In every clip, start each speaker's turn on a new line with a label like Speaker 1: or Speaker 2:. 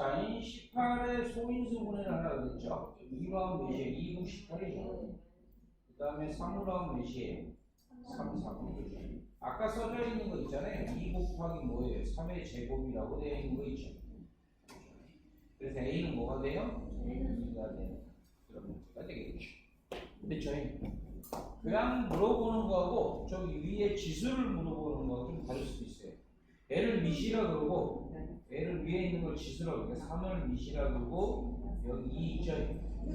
Speaker 1: 자, 이 18의 소인수분해를 하라 그랬죠? 2번 몇이에요? 2분 18이죠. 그 다음에 3으로 몇이에요? 3, 4분 아까 써져 있는 거 있잖아요. 2 곱하기 뭐예요? 3의 제곱이라고 되어 있는 거 있죠. 그래서 A는 뭐가 돼요? 2가 돼요. 그러면 가 되겠죠. 근데 저희 그냥 물어보는 거하고 저기 위에 지수를 물어보는 거하고 좀 다를 수도 있어요. L을 미시라 그러고 L을 위에 있는 걸 지수라고 그러니까 3을 미시라 그러고 여기 2 있죠.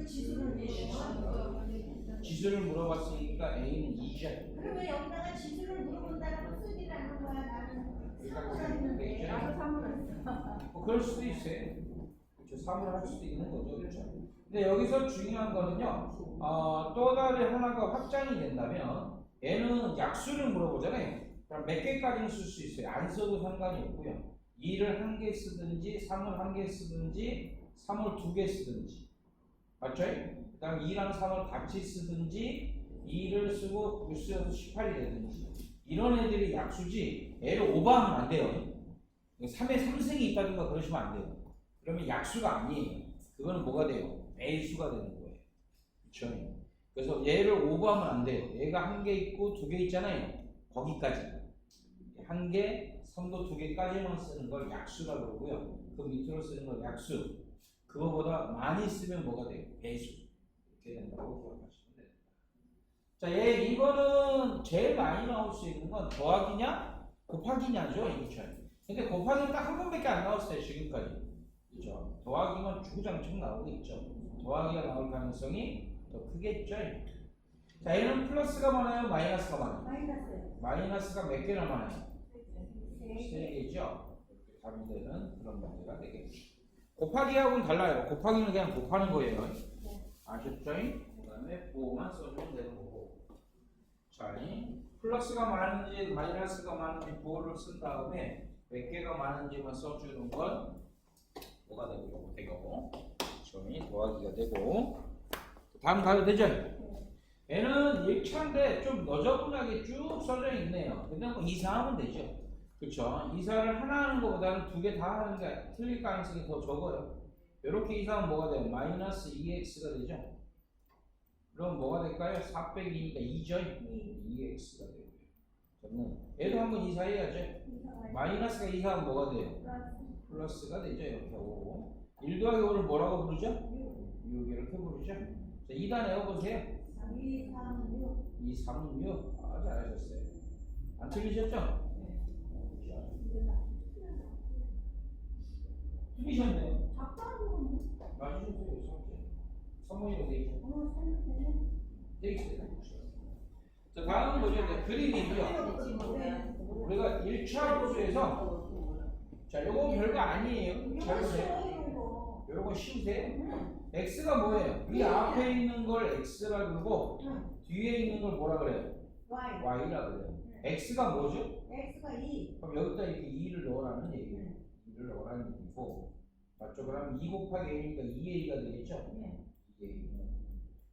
Speaker 2: 지수를 내시면
Speaker 1: 지수를 물어봤으니까 A는 2죠.
Speaker 2: 그러면 여기다가 지수를 물어본다는 뜻이라는 거야 나는
Speaker 1: 그러니까
Speaker 2: 사무라 했는데
Speaker 1: 나도
Speaker 2: 사무라
Speaker 1: 뭐 그럴 수도 있어요. 그렇죠. 3을 할 수도 있는 거죠. 그렇죠. 근데 여기서 중요한 거는요. 어, 또 다른 하나가 확장이 된다면 얘는 약수를 물어보잖아요. 그럼 몇 개까지는 쓸 수 있어요. 안 써도 상관이 없고요. 2를 한 개 쓰든지 3을 한 개 쓰든지 3을 두 개 쓰든지 맞죠? 그 다음 2랑 3을 같이 쓰든지 2를 쓰고 뉴스여서 18이 되든지 이런 애들이 약수지 애를 오버하면 안 돼요. 3에 3승이 있다든가 그러시면 안 돼요. 그러면 약수가 아니에요. 그거는 뭐가 돼요? 배수가 되는 거예요. 그렇죠? 그래서 얘를 오버하면 안 돼요. 얘가 한 개 있고 두 개 있잖아요. 거기까지. 한 개, 3도 두 개까지만 쓰는 걸 약수라고 그러고요. 그 밑으로 쓰는 걸 약수. 그거보다 많이 쓰면 뭐가 돼요? 배수. 이렇게 된다고 기억하시면 됩니다. 자, 얘 이거는 제일 많이 나올 수 있는 건 더하기냐 곱하기냐죠, 이죠. 근데 곱하기는 딱 한 번밖에 안 나왔어요, 지금까지. 그죠? 더하기만 주구장창 나오고 있죠. 더하기가 나올 가능성이 더 크겠죠. 자, 얘는 플러스가 많아요, 마이너스가 많아요.
Speaker 2: 마이너스
Speaker 1: 마이너스가 몇 개나 많아요?
Speaker 2: 네.
Speaker 1: 세 개죠. 이렇게 답이 되는 그런 문제가 되겠죠. 곱하기하고는 달라요. 곱하기는 그냥 곱하는 거예요. 아셨죠? 그 다음에 보호만 써주면 되는 거고. 자, 이 플러스가 많은지 마이너스가 많은지 보호를 쓴 다음에 몇 개가 많은지만 써주는 건 뭐가 되고 되고 점이 더하기가 되고 다음 가도 되죠? 얘는 1차인데 좀 너저분하게 쭉 써져 있네요. 근데 뭐 이사하면 되죠. 그렇죠? 이사를 하나 하는 것보다는 두 개 다 하는 게 틀릴 가능성이 더 적어요. 이렇게 이사하면 뭐가 돼요? 마이너스 2x가 되죠? 그럼 뭐가 될까요? 4 빼기 2니까 2죠? 2x가 되고요. 저는 얘도 한번 이사해야죠. 마이너스가 이사하면 뭐가 돼요? 플러스가 되죠. 이렇게 오고 1 더하기 5를 뭐라고 부르죠? 6 이렇게 부르죠. 자, 2단 외워보세요.
Speaker 2: 2, 3, 6
Speaker 1: 2, 3, 6. 아, 잘하셨어요. 안 틀리셨죠? 틀리셨네요.
Speaker 2: 작다는 건
Speaker 1: 맞으셨어요. 선모님은 돼 있죠.
Speaker 2: 뭐 살면
Speaker 1: 돼 있어요. 자, 다음. 이제 그림이고요. 우리가 1차 보수에서 자, 요거 별거 아니에요. 잘 보세요. 요거 쉬우세요. x가 뭐예요? 이 앞에 있는 걸 x라 그러고 뒤에 있는 걸 뭐라 그래요?
Speaker 2: Y
Speaker 1: y라 그래요. x가 뭐죠?
Speaker 2: X가 2
Speaker 1: 그럼 여기다 이렇게 2를 넣으라는 얘기예요. 2를 넣으라는 얘기고 맞죠? 그럼 2 곱하기 a니까 2a가 되겠죠?
Speaker 2: 네.
Speaker 1: 2a.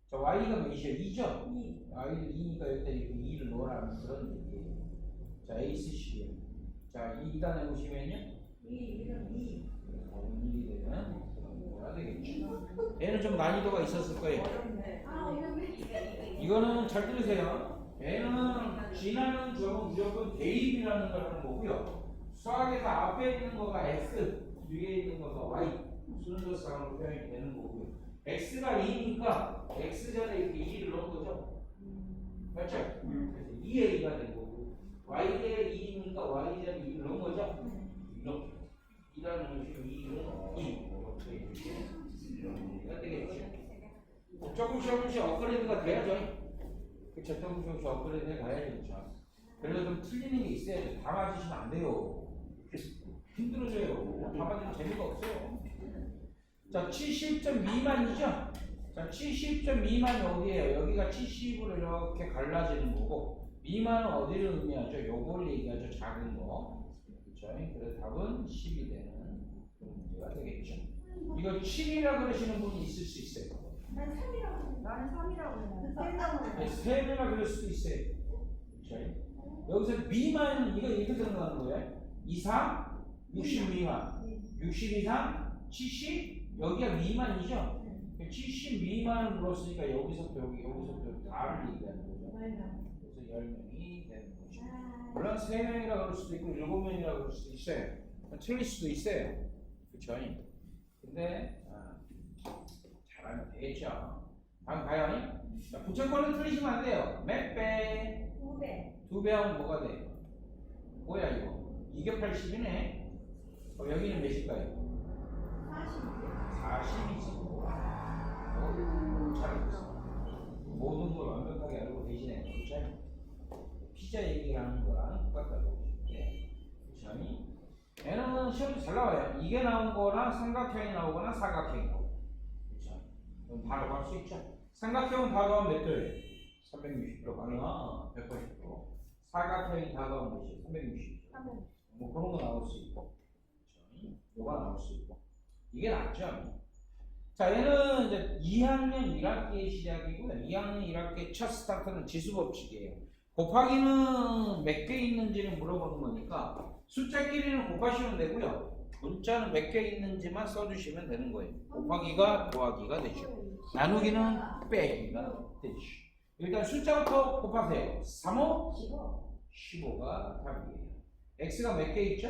Speaker 1: 자, y가 몇이에요? 2죠?
Speaker 2: 2
Speaker 1: y를 2니까 여기다 이렇게 2를 넣으라는 그런 얘기예요. 자, a 쓰시고요. 자, 2단에 보시면요.
Speaker 2: 2 이름 2
Speaker 1: 1이 되는 그런 거가 되겠죠. 얘는 좀 난이도가 있었을 거예요.
Speaker 2: 아 어렵네
Speaker 1: 이거는 잘 들으세요. 얘는 지나는 점은 무조건 대입이라는 걸 하는 거고요. 수학에서 앞에 있는 거가 x, 뒤에 있는 거가 y 순서 상으로 표현이 되는 거고요. x가 2니까 x 전에 이렇게 2를 넣은 거죠. 맞죠? 그래서 2a가 된 거고 y에 2니까 y 전에 2를 넣은 거죠. 이렇게 2라는 것이 2는 2 이렇게 되겠죠. 조금씩 조금씩 업그레이드가 돼야죠. 그쵸, 조금씩 조금씩 업그레이드 가야죠. 그쵸. 그래도 좀 틀리는 게 있어야죠. 다 맞으시면 안 돼요. 힘들어져요. 다 맞으면 재미가 없어요. 자, 70점 미만이죠? 자, 70점 미만이 어디예요? 여기가 70으로 이렇게 갈라지는 거고, 미만은 어디를 의미하죠? 요걸 얘기하죠. 작은 거. 그쵸? 그래서 답은 10이 되는 문제가 되겠죠. 이거 7이라 그러시는 분이 있을 수 있어요.
Speaker 2: 난 3이라고 나는 3이라고
Speaker 1: 네, 세 배나 그럴 수도 있어요. 그렇죠? 여기서 미만 이거 이렇게 들어가는 거예요. 이상 60 미만, 60 이상 70 여기가 미만이죠. 70 미만을 물었으니까 여기서부터 여기 여기서부터 여기 다를 얘기하는 거죠. 그래서 10명이 되는 거죠. 물론 3명이라 그럴 수도 있고 7명이라 그럴 수도 있어요. 틀릴 수도 있어요. 그쵸? 근데 아, 잘하면 되겠죠. 다음 가요. 자, 부채꼴은 틀리시면 안 돼요. 몇 배? 두배 하면 뭐가 돼요? 뭐야 이거? 이게 80이네. 어, 여기는 몇일까요? 40이지. 어, 잘하고 있어. 모든 걸 완벽하게 알고 계시네. 그렇죠? 피자 얘기하는 거랑 똑같다고 보시면 돼. 그렇죠? 얘는 시험이 잘 나와요. 이게 나온 거나 삼각형이 나오거나 사각형이 나오고. 그렇죠? 그럼 바로 갈 수 있죠. 삼각형은 다가오면 몇 도예요? 360도 가능하 180도. 사각형이 다가오면 몇이에요? 360도. 뭐 그런 거 나올 수 있고. 요가 나올 수 있고. 이게 낫죠. 자, 얘는 이제 2학년 1학기의 시작이고요. 2학년 1학기 첫 스타트는 지수 법칙이에요. 곱하기는 몇 개 있는지는 물어보는 거니까 숫자끼리는 곱하시면 되고요. 문자는 몇 개 있는지만 써주시면 되는 거예요. 곱하기가 더하기가 되죠. 나누기는 빼기가 되죠. 일단 숫자부터 곱하세요. 3호 15가 답이에요. x가 몇 개 있죠?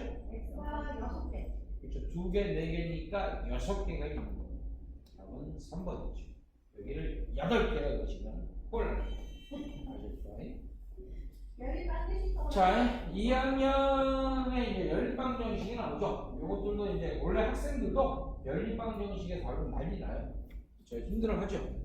Speaker 1: 그렇죠. 두 개, 네 개니까 여섯 개가 있는 거예요. 답은 3번이죠. 여기를 여덟 개라 그러시면 꼴. 아셨죠? 자, 2학년에 이제 연립방 정식이 나오죠. 이것들도 이제 원래 학생들도 연립방 정식에 다루면 난리 나요. 저 힘들어하죠.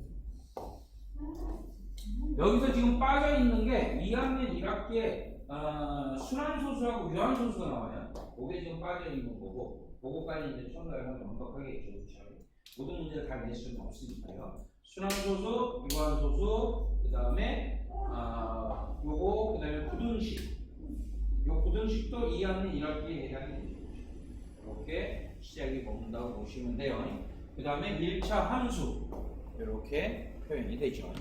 Speaker 1: 여기서 지금 빠져 있는 게 2학년 1학기에 어, 순환소수하고 유한소수가 나와요. 그게 지금 빠져 있는 거고, 그거까지 이제 청소하면 완벽하게 있죠. 모든 문제를 다 낼 수는 없으니까요. 순환소수, 유한소수, 그 다음에 아, 요거 그 다음에 부등식. 요 부등식도 2학년 1학기에 해당이 되죠. 이렇게 시작이 먹는다고 보시면 돼요. 그 다음에 1차 함수 이렇게 표현이 되죠.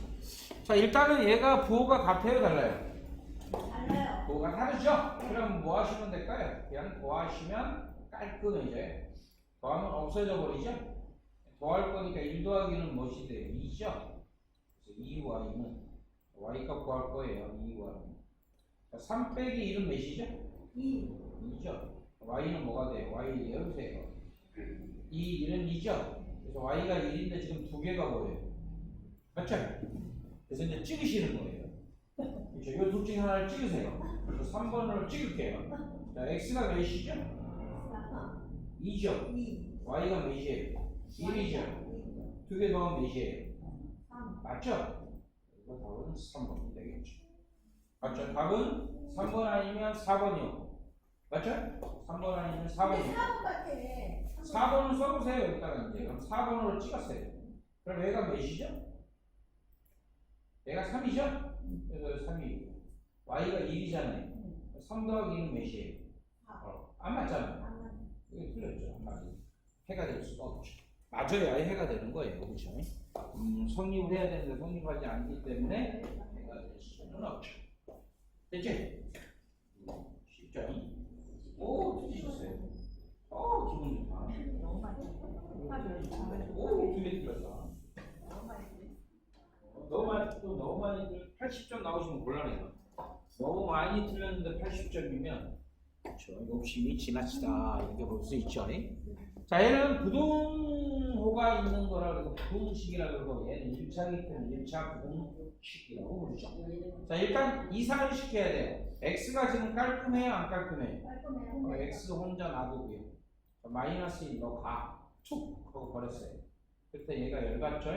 Speaker 1: 자, 일단은 얘가 부호가 같아요, 달라요? 부호가 다르죠? 그럼 뭐 하시면 될까요? 그냥 더하시면 깔끔해져요. 더하면 없어져 버리죠? 더할 거니까 1 더하기는 무엇이 돼요? 2죠? 그래서 2y는 y값 구할 거예요. 2y. 자, 3 빼기 1은 몇이죠? 2죠. y는 뭐가 돼요? y 열으세요. 2, 1은 2죠. 그래서 y가 1인데 지금 두 개가 뭐예요? 맞죠? 그래서 이제 찍으시는 거예요. 그렇죠. 이둘 중에 하나를 찍으세요. 그래서 3번으로 찍을게요. 자, x가 몇이죠? 2죠. y가 몇이에요? 1이죠. 두 개 더하면 몇이에요? 맞죠? 이거 답은 3번이 되겠죠. 맞죠? 답은 3번 아니면 4번이요. 맞죠? 3번 아니면 4번이요. 4번을 써보세요. 일단은 이제 그럼 4번으로 찍었어요. 그럼 얘가 몇이죠? 얘가 3이죠? 그래서 3이 y가 1이잖아요. 3 더하기 1은 몇이에요? 어, 안 맞잖아 요. 이거 틀렸죠. 안 맞아요. 해가 될 수가 없죠. 맞아야 해가 되는 거예요. 그렇죠? 음, 성립을 해야 되는데 성립하지 않기 때문에 해가 될 수는 없죠. 됐지? 쉽죠? 오, 틀리셨어요. 오, 기분 좋다. 오, 두개 틀렸다. 어, 너무 많이, 또 너무 많이, 틀- 80점 나오시면 곤란해요. 너무 많이 틀렸는데 80점이면, 그렇죠. 욕심이 지나치다. 이렇게 볼 수 있죠. 자, 얘는 부동호가 있는 거라 그래서 부동식이라 그러고, 얘는 1차이기 때문에 1차 부동식이라고 부르죠. 자, 일단 이상을 시켜야 돼요. x가 지금 깔끔해요? 안 깔끔해요? 어, x 혼자 놔두고요. 자, 마이너스 1 넣가. 툭! 하고 버렸어요. 그때 얘가 열받죠?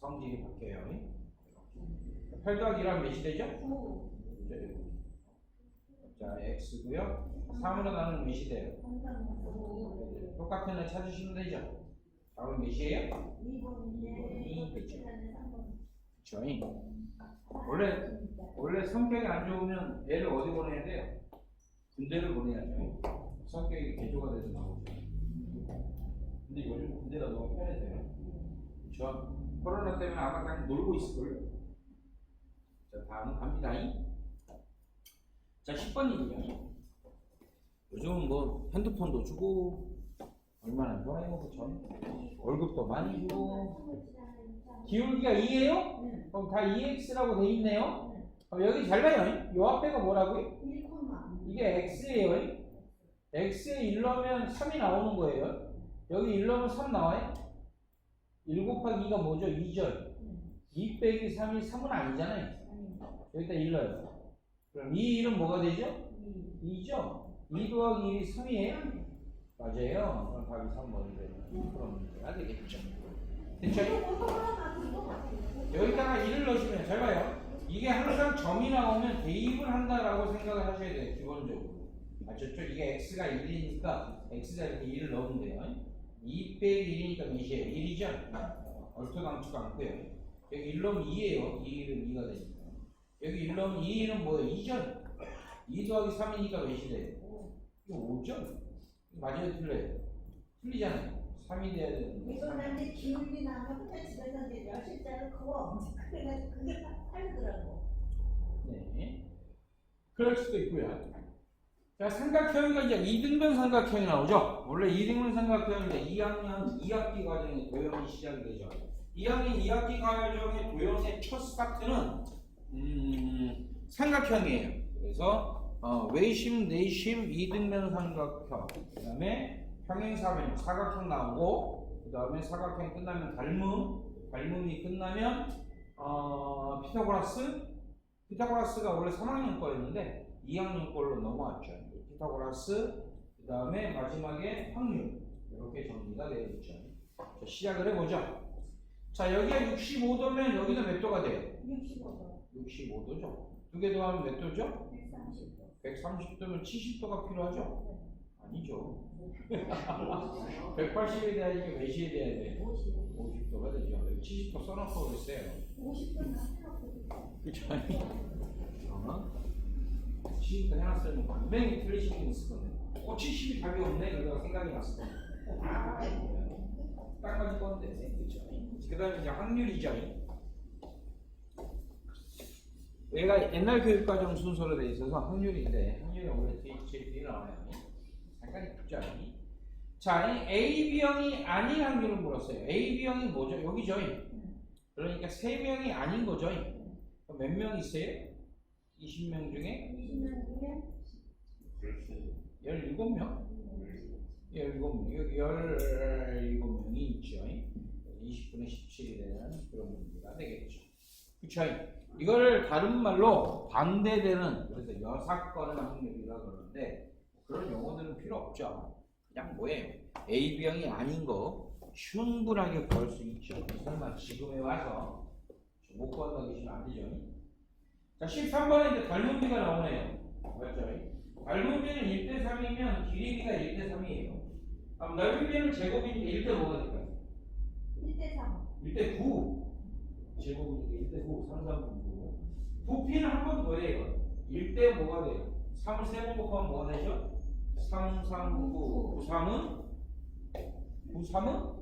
Speaker 1: 성질이 바뀌어요. 8 더하기 1하면 몇이 되죠? 자, x고요. 3으로 나누면 몇이 돼요? 똑같은 애 찾으시면 되죠? 답은 몇이에요? 2번이 되죠. 그쵸? 원래, 원래 성격이 안 좋으면 애를 어디 보내야 돼요? 군대를 보내야죠. 성격이 개조가 돼서 나오죠. 근데 요즘 군대가 너무 편해서요. 그쵸? 코로나 때문에 아마 그냥 놀고 있을걸요? 자, 다음 갑니다. 자, 10번이고요. 요즘은 뭐 핸드폰도 주고 얼마나 좋아요, 그쵸? 월급도 많이 주고. 기울기가 2예요? 그럼 다 2x라고 돼 있네요? 그럼 여기 잘 봐요. 요 앞에가 뭐라고요? 이게 x예요. x에 1 넣으면 3이 나오는 거예요. 여기 1 넣으면 3 나와요? 1 곱하기 2가 뭐죠? 2죠. 2 빼기 3이 3은 아니잖아요. 여기다 1 넣어요. 그럼 이 1은 뭐가 되죠? 2죠. 2 더하기 1이 3이에요? 맞아요. 그럼 답이 3번이 되는 그런 문제가 되겠죠. 됐죠? 여기다가 1을 넣으시면 잘 봐요. 이게 항상 점이 나오면 대입을 한다라고 생각을 하셔야 돼요. 기본적으로. 아셨죠? 이게 x가 1이니까 x가 이렇게 1을 넣으면 돼요. 2 빼기 1이니까 몇이에요? 1이죠? 얼토당토가 않고요. 여기 1 넣으면 2예요. 2 1은 2가 되니까. 여기 1 넣으면 2 1은 뭐예요? 2죠? 2 더하기 3이니까 몇이 돼요? 이거 5죠? 맞아요? 틀려요? 틀리잖아요. 3이 돼야 되는데.
Speaker 2: 이건 나한테 나면 혼자 집에서 이제 열실자를 그거 그래가지고 그게 딱 팔더라고.
Speaker 1: 네. 그럴 수도 있고요. 자, 삼각형이가 이제 이등변 삼각형이 나오죠. 원래 이등변 삼각형인데 2학년 2학기 과정에 도형이 시작이 되죠. 2학년 2학기 과정의 도형의 첫 스타트는 음, 삼각형이에요. 그래서 어, 외심, 내심, 이등변 삼각형, 그다음에 평행사변, 사각형 나오고, 그다음에 사각형 끝나면 닮음, 닮음이 끝나면 어, 피타고라스, 피타고라스가 원래 3학년 거였는데 2학년 걸로 넘어왔죠. 피타고라스, 그 다음에 마지막에 확률 이렇게 정리가 되어 있죠. 자, 시작을 해보죠. 자 여기가 65도면 여기도 몇 도가 돼요?
Speaker 2: 65도,
Speaker 1: 65도죠. 두 개 더하면 몇 도죠?
Speaker 2: 130도.
Speaker 1: 130도면 70도가 필요하죠? 아니죠. 180에 대한 이게 몇시에 돼야 돼?
Speaker 2: 50.
Speaker 1: 50도가 되죠. 여기 70도 써놓고 그랬어요.
Speaker 2: 50도나 해놓고
Speaker 1: 그쵸? 어? 70도 해놨으면 분명히 틀리신 분 있을 건데. 어, 70이 답이 없네. 그러다가 생각이 났을 건데. 딱 맞을 건데. 그쵸? 그 다음에 이제 확률이죠. 얘가 옛날 교육과정 순서로 돼 있어서 확률인데, 확률이 원래 제일 뒤에 나와요. 잠깐 있죠. 자, 이 AB형이 아닌 확률을 물었어요. AB형이 뭐죠? 여기죠. 그러니까 세 명이 아닌 거죠. 몇 명 있어요? 20명 중에
Speaker 2: 20년 중에
Speaker 1: 17명? 17명. 여기 17명이 있죠. 20분의 17이 되는 그런 문제가 되겠죠. 그쵸? 이걸 다른 말로 반대되는, 그래서 여사건의 확률이라 그러는데, 그런 용어들은 필요 없죠. 그냥 뭐예요? AB형이 아닌 거 충분하게 구할 수 있죠. 설마 지금에 와서 못 구한다고 계시면 안 되죠. 자, 13번에 이제 닮은비가 나오네요. 맞죠? 닮은비는 1대 3이면 길이비가 1대 3이에요. 그럼 넓이비는 제곱이니까 1대 뭐가 될까요?
Speaker 2: 1대 3.
Speaker 1: 1대 9. 제곱이니까 1대 9, 3, 3, 9. 부피는 한 번 더해요. 1대 뭐가 돼요? 3을 3번 곱하면 뭐가 되죠? 3, 3, 9, 9, 3은? 9, 3은?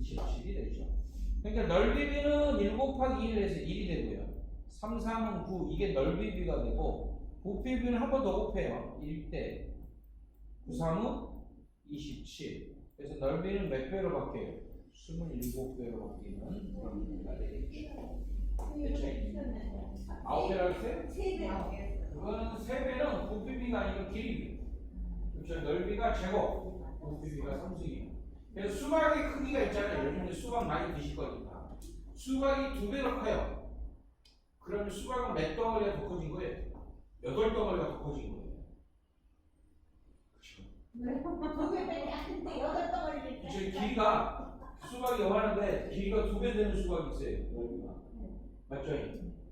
Speaker 1: 27이 되죠. 그러니까 넓이비는 1 곱하기 1을 해서 1이 되고요. 3, 3은 9, 이게 넓이비가 되고, 부피비는 한 번 더 곱해요. 1대. 9, 3은 27. 그래서 넓이는 몇 배로 바뀌어요? 27배로 바뀌는 그런 문제가 되겠죠. 아홉 배라고 했어요?
Speaker 2: 3배.
Speaker 1: 그거는 세 배는 부피비가 아니고 길이비. 그렇죠. 넓이가 제곱, 부피비가 삼승이에요. 그래서 수박의 크기가 있잖아요. 요즘에 수박 많이 드실 거니까. 수박이 두 배로 커요. 그러면 수박은 몇 덩어리가 더 커진 거예요? 여덟 덩어리가 더 커진 거예요. 그렇죠.
Speaker 2: 돼. 여덟 덩어리를
Speaker 1: 그렇죠. 길이가 수박이 요만한데 길이가 두 배 되는 수박이 있어요. 넓이가. 맞죠?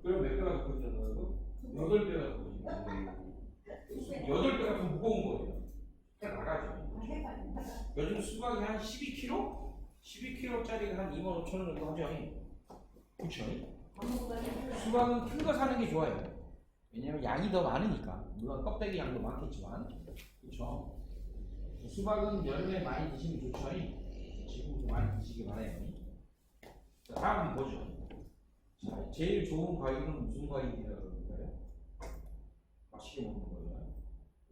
Speaker 1: 그럼 몇 배가 더 거예요? 여덟 배가 더 거예요. 여덟 배가 더 무거운 거예요. 나가죠. 요즘 수박이 한 12kg? 12kg짜리가 한 2만 5천 원 정도 하죠. 그쵸? 수박은 큰 거 사는 게 좋아요. 왜냐면 양이 더 많으니까. 물론 껍데기 양도 많겠지만. 그쵸? 수박은 여름에 많이 드시면 좋죠. 지금도 많이 드시기 바라요. 자, 다음 보죠. 자, 제일 좋은 과일은 무슨 과일이라고 그럴까요? 맛있게 먹는 거예요.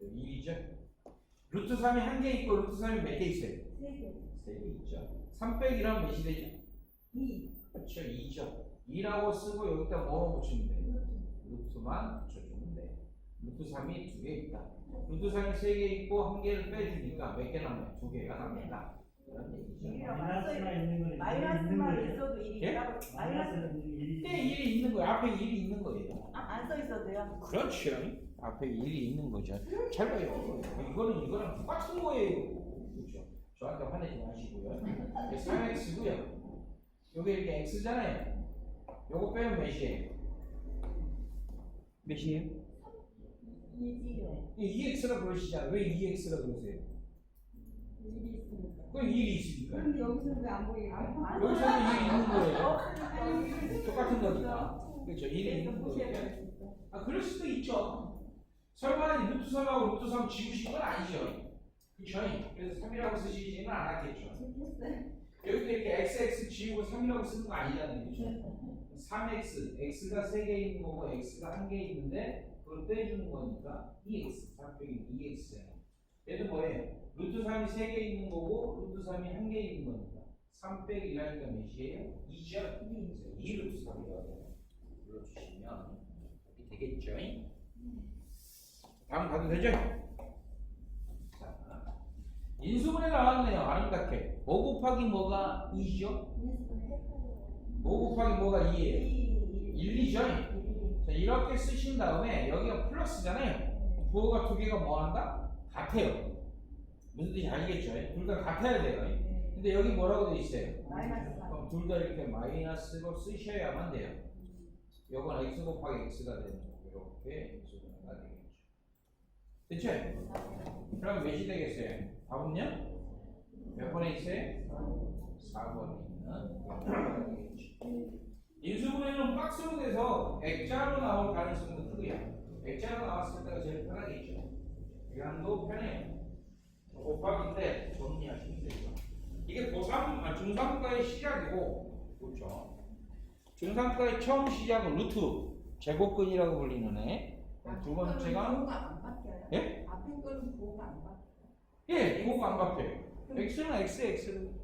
Speaker 1: 일이죠. 루트 3이 한 개 있고 루트 3이 몇 개 있어요?
Speaker 2: 세 개.
Speaker 1: 세개 있죠. 3 빼기라면 몇이 되죠?
Speaker 2: 이.
Speaker 1: 그렇죠. 2죠. 2라고 쓰고 여기다 뭐 붙이면 돼요? 루트만 붙여주면 돼. 루트 3이 두 개 있다. 루트 3이 세 개 있고 한 개를 빼주니까 몇 개 남아요? 두 개가 남는다.
Speaker 3: 마이너스가 있는 거는
Speaker 4: 마이너스만. 있어도 일이
Speaker 1: 예?
Speaker 4: 있다고 마이너스
Speaker 3: 마이너스는 일이
Speaker 1: 이때 1이 있는 거예요. 앞에 1이 있는 거예요.
Speaker 4: 안 써 있어도요.
Speaker 1: 그렇죠. 앞에 1이 있는 거죠. 잘 봐요. 이거는 이거랑 똑같은 거예요. 그렇죠. 저한테 화내지 마시고요. 3x고요. 요게 이렇게 x잖아요. 요거 빼면 몇이에요? 몇이에요?
Speaker 2: 이지요.
Speaker 1: 이 2x라 그러시잖아요. 왜 2x라 그러세요?
Speaker 2: 일이 있으니까.
Speaker 1: 그럼 1이 있으니까.
Speaker 2: 그럼 여기서 왜안 보이게?
Speaker 1: 여기서는 1이 있는 거예요. 똑같은 거니까. 그렇죠. 1이 있는 거예요. 아, 그럴 수도 있죠. 설마 루트 3하고 루트 3 지우신 건 아니죠. 그쵸? 그래서 3이라고 쓰시지는 않았겠죠. 여기도 이렇게 xx 지우고 3이라고 쓰는 거 아니잖아요. 그죠? 3x, x가 3개 있는 거고 x가 1개 있는데 그걸 빼주는 거니까 2x, 3 빼기 2x잖아요. 얘도 뭐예요? 루트 3이 3개 있는 거고 루트 3이 1개 있는 거니까 3 빼기 1하니까 몇이에요? 2죠? 그래서 2 루트 3이라고 불러주시면 이렇게 되겠죠? 다음 가도 되죠? 자, 인수분해 나왔네요. 아름답게. 5 곱하기 뭐가 2죠? 5 곱하기 뭐가 2예요? 1, 2죠? 자, 이렇게 쓰신 다음에 여기가 플러스잖아요. 부호가 두 개가 뭐 한다? 같아요. 무슨 뜻인지 알겠죠? 둘 다 같아야 돼요. 근데 여기 뭐라고 돼 있어요?
Speaker 4: 마이너스 사.
Speaker 1: 그럼 둘 다 이렇게 마이너스로 쓰셔야만 돼요. 요건 x 곱하기 x가 되는 거고 이렇게 x가 되겠죠. 됐죠? 그럼 몇이 되겠어요? 답은요? 몇 번에 있어요? 4번에 있는 되겠죠. 인수분해는 박스로 돼서 액자로 나올 가능성도 크고요. 액자로 나왔을 때가 제일 편하겠죠. 이랑도 편해요. 곱하기인데 정리하시면 되죠. 이게 고3, 아, 중3과의 시작이고, 그렇죠. 중3과의 처음 시작은 루트, 제곱근이라고 불리는 애. 두 번째가. 예?
Speaker 2: 앞에 거는 보호가 안 바뀌어요.
Speaker 1: 예, 보호가 안 바뀌어요. x는 x, x는.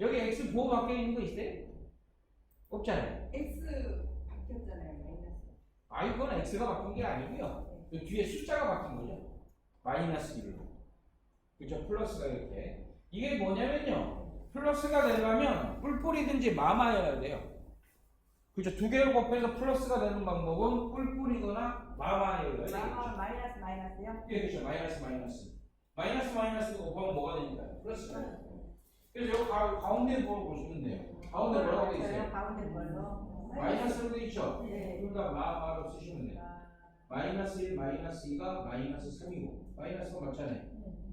Speaker 1: 여기 x 보호 바뀌어 있는 거 있어요? 없잖아요.
Speaker 2: X 바뀌었잖아요. 마이너스.
Speaker 1: 아, 이건 x가 바뀐 게 아니고요. 그 뒤에 숫자가 바뀐 거죠. 마이너스 1로. 그죠? 플러스가 이렇게. 이게 뭐냐면요. 플러스가 되려면 뿔뿔이든지 마마여야 돼요. 그죠? 두 개를 곱해서 플러스가 되는 방법은 뿔뿔이거나 마마여야 돼요.
Speaker 4: 마마 마이너스 마이너스요?
Speaker 1: 예, 그렇죠. 마이너스 마이너스. 마이너스 마이너스 곱하면 뭐가 됩니까? 플러스가 돼요. 그래서 여기 가, 가운데 뭘 보시면 돼요. 가운데 뭐라고 돼 있어요?
Speaker 4: 가운데 걸로.
Speaker 1: 마이너스로 돼 있죠?
Speaker 4: 네.
Speaker 1: 그러니까 마마로 쓰시면 돼요.
Speaker 4: 아,
Speaker 1: 마이너스 1, 마이너스 2가 마이너스 3이고 마이너스가 맞잖아요.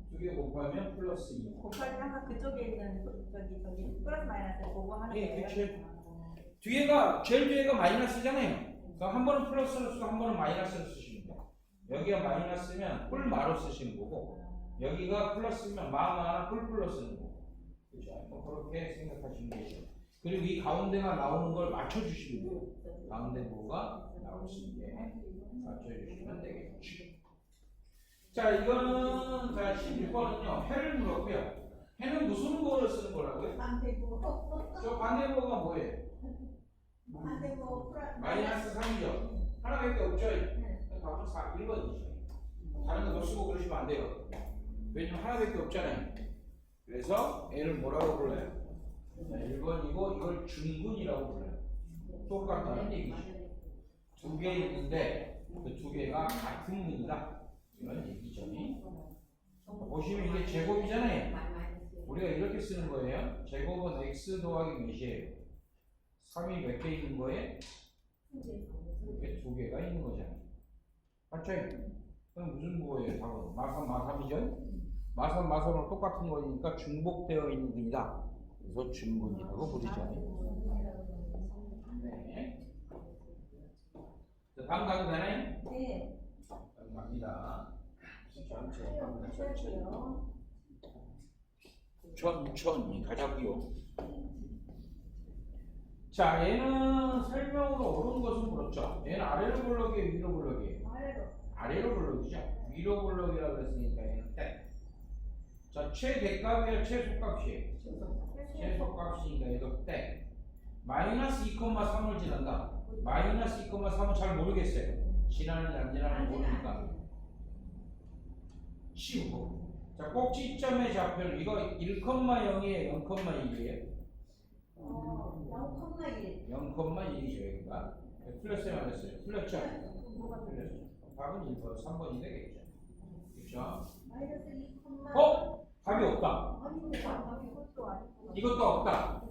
Speaker 1: 두 개 곱하면 플러스 2.
Speaker 4: 곱하기 항상 그쪽에 있는 그- 저기 저기 플러스 마이너스 보고 하는
Speaker 1: 예,
Speaker 4: 거예요.
Speaker 1: 그치.
Speaker 4: 아,
Speaker 1: 뒤에가 제일 뒤에가 마이너스잖아요. 그럼 한 번은 플러스를 쓰고 한 번은 마이너스를 쓰시면 돼요. 여기가 마이너스면 뿔 마로 쓰시는 거고 여기가 플러스면 마마나 뿔 뿔로 쓰는 거고. 그렇죠? 뭐 그렇게 생각하시면 되죠. 그리고 이 가운데가 나오는 걸 맞춰주시면 돼요. 가운데 수 있게 맞춰주시면 되겠죠. 자, 이거는 자 16번은요. 해를 물었고요. 해는 무슨 부호를 쓰는 거라고요?
Speaker 2: 반대고.
Speaker 1: 저 반대 부호가 뭐예요?
Speaker 2: 반대고.
Speaker 1: 마이너스 3이죠. 하나밖에 없죠. 답은 4, 1번이죠. 다른 거못 쓰고 그러시면 안 돼요. 왜냐면 하나밖에 없잖아요. 그래서 얘를 뭐라고 불러요? 1번이고 이걸 중근이라고 불러요. 똑같다는 얘기죠. 두 개 있는데 그 두 개가 같은 문이다. 이런 얘기죠. 보시면 이게 제곱이잖아요. 우리가 이렇게 쓰는 거예요. 제곱은 x 더하기 몇이에요? 3이 몇 개 있는 거예요? 이게 두 개가 있는 거잖아요. 맞죠? 그럼 무슨 부호예요? 답은 마삼 마삼이죠? 마삼 마삼은 똑같은 거니까 중복되어 있는 근이다. 그래서 중근이라고 부르죠. 네. 자, 다음 가도 되나요?
Speaker 2: 네.
Speaker 1: 갑니다. 전체 갑니다. 전체.
Speaker 2: 하셔야고요.
Speaker 1: 천천히 가자고요. 자, 얘는 설명으로 옳은 것은 그렇죠. 얘는 아래로 블럭이에요, 위로 블럭이에요?
Speaker 2: 아래로.
Speaker 1: 아래로 블럭이죠. 위로 볼록이라고 그랬으니까 얘는 땡. 자, 최대값이야, 최소값이에요. 최소값이니까 얘도 땡. 마이너스 2,3을 지난다. 마이너스 2,3은 잘 모르겠어요. 지나는지 안 지나는지 모르니까. 치우고. 자, 꼭지점의 좌표는 이거 1,0이에요, 0,1이에요?
Speaker 2: 어, 0,1.
Speaker 1: 0,1이죠, 여기가. 플러스에 맞았어요. 플러스죠? 플러스. 답은 1번, 3번이 되겠죠. 그렇죠?
Speaker 2: 마이너스 2,
Speaker 1: 어? 답이 없다.
Speaker 4: 이것도
Speaker 1: 없다.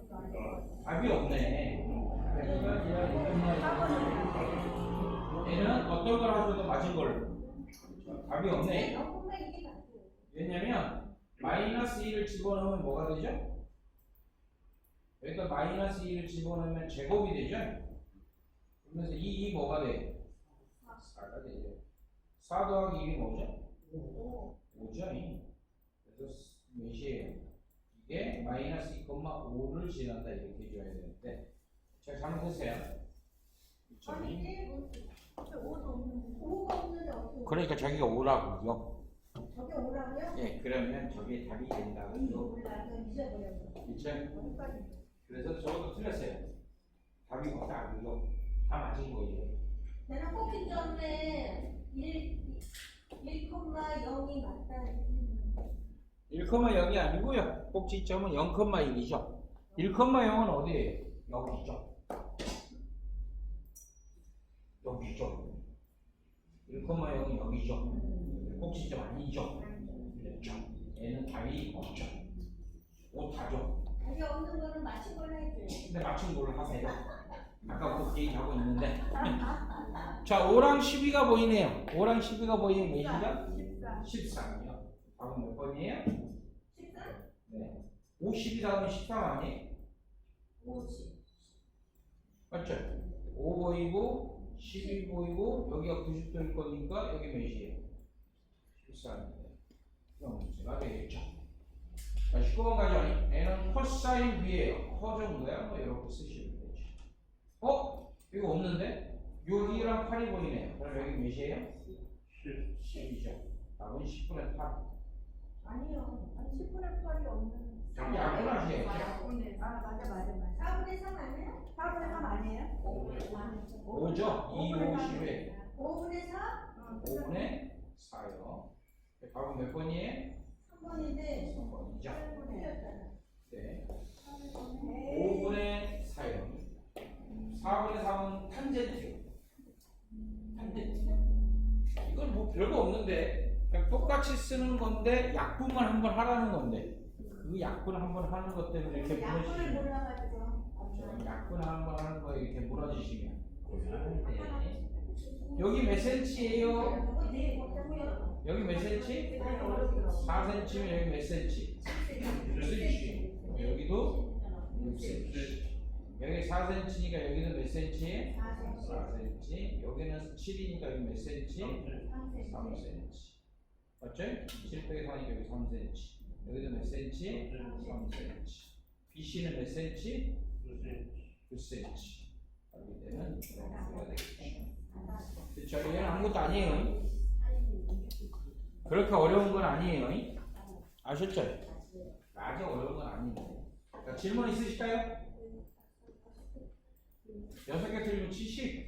Speaker 1: 답이 없네. 이건 이런 얘는 어떤 걸 하셔도 맞은 걸. 답이 없네.
Speaker 2: 0,1이 맞아요.
Speaker 1: 왜냐면 마이너스 1을 집어넣으면 뭐가 되죠? 여기다 마이너스 1을 집어넣으면 제곱이 되죠? 그러면서 이, 이 뭐가 돼? 4가 되죠. 4 더하기 1이 뭐죠? 5죠? 그래서 몇이에요? 이게 마이너스 2,5를 지난다 이렇게 해줘야 되는데 제가 잘못했어요.
Speaker 2: 아니
Speaker 1: 이점이.
Speaker 2: 이게 뭐 5도 없는데 5가 없는데 어떻게
Speaker 1: 그러니까 저기가 5라고요.
Speaker 2: 저게 5라고요?
Speaker 1: 예, 그러면 저게 답이
Speaker 2: 이거
Speaker 1: 된다고요.
Speaker 2: 몰라 그냥 잊어버렸어
Speaker 1: 그렇죠? 그래서 저것도 틀렸어요. 답이 없다, 이거. 다 맞은 거예요.
Speaker 2: 내가 꼭지점에 1, 1,0이 맞다 했는데
Speaker 1: 1,0이 아니고요. 꼭지점은 0,1이죠. 1,0은 어디에요? 여기죠. 여기죠. 1,0이 여기죠. 꼭지점 아니죠. 그렇죠. 얘는 답이 없죠. 못하죠.
Speaker 2: 답이 없는 거는 맞힌 걸로 해줘요
Speaker 1: 근데 맞춘 걸로 하세요. 아까부터 그 얘기 하고 있는데. 자, 5랑 12가 보이네요. 5랑 12가 보이는 몇이죠?
Speaker 4: 14.
Speaker 1: 13이요. 답은 몇 번이에요?
Speaker 2: 14?
Speaker 1: 네. 50이 다음에 13 아니에요?
Speaker 2: 50
Speaker 1: 맞죠? 5 보이고 12 보이고 여기가 90도일 거니까 여기 몇이에요? 13인데. 그럼 문제가 되겠죠. 자, 19번 가죠. 얘는 코사인 B예요. 커 정도야. 뭐 이렇게 쓰시면 되죠. 어? 이거 없는데? 여기랑 8이 보이네요. 그럼 여기 몇이에요?
Speaker 3: 10.
Speaker 1: 10이죠. 답은 10분의 8.
Speaker 2: 아니요
Speaker 4: 아니 10분의 8이 없는.
Speaker 1: 저기 약분하세요.
Speaker 4: 아 맞아 맞아 맞아.
Speaker 2: 4분의 3 아니에요?
Speaker 4: 4분의 3 아니에요?
Speaker 1: 5죠? 2, 5, 10에
Speaker 2: 5분의 4?
Speaker 1: 5분의 4요. 답은 몇 번이에요?
Speaker 2: 3번인데
Speaker 1: 3번이죠.
Speaker 2: 틀렸잖아
Speaker 1: 네. 5분의 4요. 4분의 3은 탄젠트. 탄젠트. 이건 뭐 별거 없는데 그냥 똑같이 쓰는 건데 약분만 한 번 하라는 건데 그 약분 한번 하는 것 때문에 이렇게
Speaker 2: 약분을
Speaker 1: 물어주시면
Speaker 2: 몰라가지고
Speaker 1: 저 약분 한번 하는 거 이렇게 물어주시면 네. 여기 몇 센치예요?
Speaker 2: 복잡해요
Speaker 1: 여기 몇 센치?
Speaker 4: 아니 어렵더라고.
Speaker 1: 4cm면 여기 몇 센치? 6cm. 여기도 6cm. 여기 4cm니까 여기는 몇 cm? 4cm. 여기는 7이니까 여기 몇 cm? 3cm. 맞죠? 7 빼기 4니까 여기 3cm. 여기도 몇 cm? 3cm. BC는 몇 cm? 9cm. 하게 되면 이렇게가 되겠죠. 그쵸? 얘는 아무것도 아니에요. 그렇게 어려운 건 아니에요. 아셨죠? 아주 어려운 건 아닌데. 자, 질문 있으실까요? 여섯 개 틀리면 70.